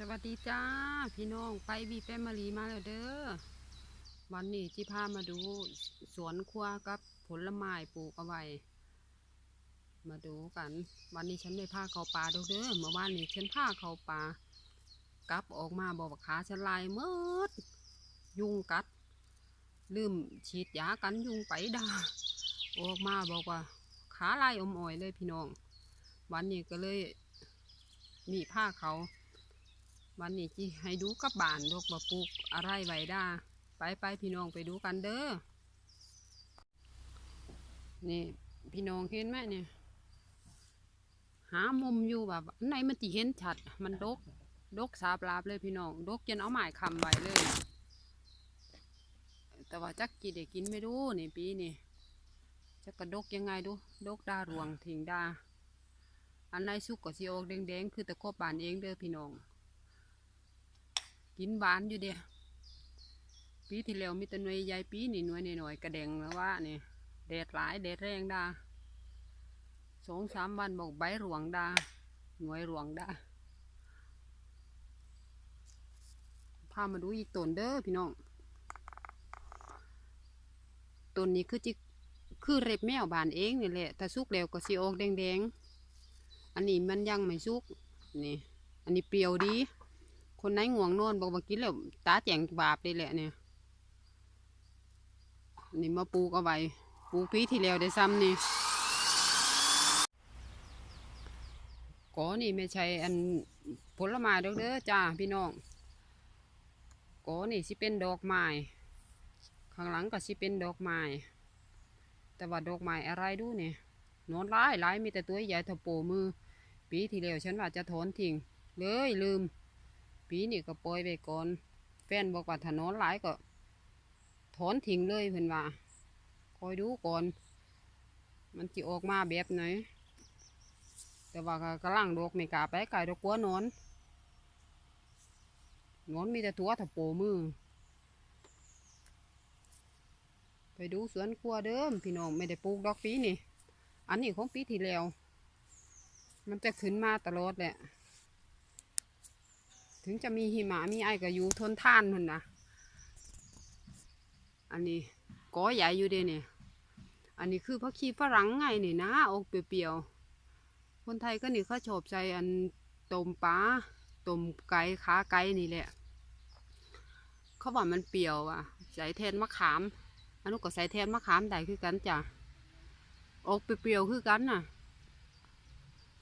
สวัสดีจ้า พี่น้องไปบีแฟมิลีมาแล้วเด้อวันนี้จิพามาดูสวนครัวกับผลไม้ปลูกเอาไว้ มาดูกัน วันนี้ฉันไม่พาเขาป่าดอเด้อเมื่อวานนี้ฉันพาเขาป่ากลับออกมาบอกว่าขาฉันลายเมืดยุงกัด ลืมฉีดยากันยุงไปด่าออกมาบอกว่า ขาลายอมอ่อยเลยพี่น้อง วันนี้ก็เลยมีผ้าเขา วันนี้จีให้ดูกับบานดอกบะปลูกอะไรไว้ด้าไปไปพี่น้องไปดูกันเด้อ นี่พี่น้องเห็นไหมเนี่ย หามุมอยู่แบบอันไหนมันจีเห็นชัด มันดก ดกสาบลาบเลยพี่น้อง ดกจนเอาไม้คำไว้เลย แต่ว่าจักกี่ได้กินไม่รู้นี่ปีนี่จะกระดกยังไงดู ดกดารวงทิงดา อันไหนสุกก็สิออกแดงๆ คือตะโกบบานเองเด้อพี่น้อง กินหวานอยู่เดียปีที่แล้วมีแต่หน่วยใหญ่ปีนี่หน่วยหน่อยกระเดงแล้วว่านี่แดดหลายแดดแรงดาสองสามวันบอกใบหลวงดาหน่วยหลวงดาพามาดูอีกต้นเด้อพี่น้องต้นนี้คือจิคือเร็บแมวบานเองนี่แหละถ้าสุกแล้วก็สีออกแดงๆ อันนี้มันยังไม่สุกนี่ อันนี้เปรี้ยวดี คนไหนง่วงนอนบอกว่ากินแล้วตาแจงบาปเลยแหละเนี่ยนี่มาปลูกเอาไว้ปลูกปีที่แล้วได้ซ้ำนี่ก็นี่ไม่ใช่อันผลไม้ดอกเด้อจ้าพี่น้องก็นี่สิเป็นดอกไม้ข้างหลังก็สิเป็นดอกไม้แต่ว่าดอกไม้อะไรดูเนี่ยนอนร้ายร้ายมีแต่ตัวใหญ่เท่าโปมือ ปีที่แล้วฉันว่าจะถอนทิ้งเลยลืม ปีนี่ก็ปล่อยไปก่อน แฟนบอกว่าถ้านนหลายก็ ถอนทิ้งเลยเพิ่นว่า คอยดูก่อน มันจะออกมาแบบไหน แต่ว่าก็กำลังดอกไม่กล้าไปไกลดอกกลัวนอน นอนมีแต่ตัวถ้าโปมือ ไปดูสวนครัวเดิม พี่น้องไม่ได้ปลูกดอกปีนี่ อันนี้ของปีที่แล้ว มันจะขึ้นมาตลอดแหละ ถึงจะมีหิมะมีไอก็อยู่ทนท่านนั่นนะอันนี้ก้อใหญ่อยู่เด้เนี่ยอันนี้คือพักขี้ฝรั่งไงนี่นะอกเปรียวๆคนไทยก็นี่เขาชอบใจอันต้มปลาต้มไก่ขาไก่นี่แหละ เขาบอกมันเปรี้ยวอะใส่แทนมะขามอันนู้นก็ใส่แทนมะขามได้คือกันจ้ะออกเปรี้ยวๆคือกันน่ะ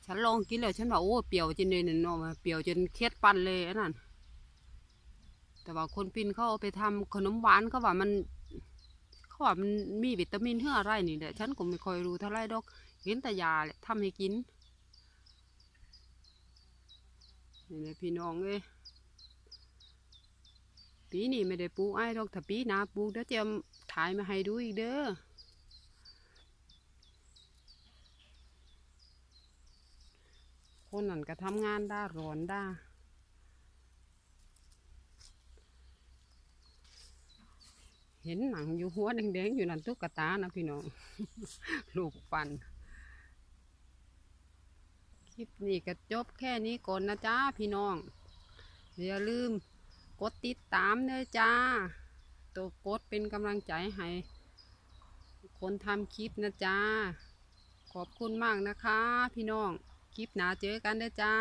ฉันลองกินแล้วฉันว่าโอ้เปรี้ยวจนเลยนั่นเนาะเปรี้ยวจนเคล็ดปันเลยอันนั้นแต่ว่าคนปินเขาเอาไปทำขนมหวานเขาว่ามันเขาว่ามันมีวิตามินเท่าอะไรนี่แหละฉันก็ไม่ค่อยรู้เท่าไรดอกเห็นแต่ยาแหละทำให้กินนี่แหละพี่น้องเอ้ปีนี้ไม่ได้ปลูกไอ้ดอกถ้าปีหน้าปลูกเดี๋ยวจะถ่ายมาให้ดูอีกเด้อ คนนั่นก็ทำงานได้ร้อนได้เห็นหนังอยู่หัวแดงๆอยู่นั่นตุ๊กตานะพี่น้อง ลูกปันคลิปนี้ก็จบแค่นี้ก่อนนะจ้าพี่น้อง อย่าลืมกดติดตามเด้อจ้า ตัวกดเป็นกำลังใจให้คนทำคลิปนะจ้า ขอบคุณมากนะคะพี่น้อง คลิปหนาเจอกันเด้อจ้า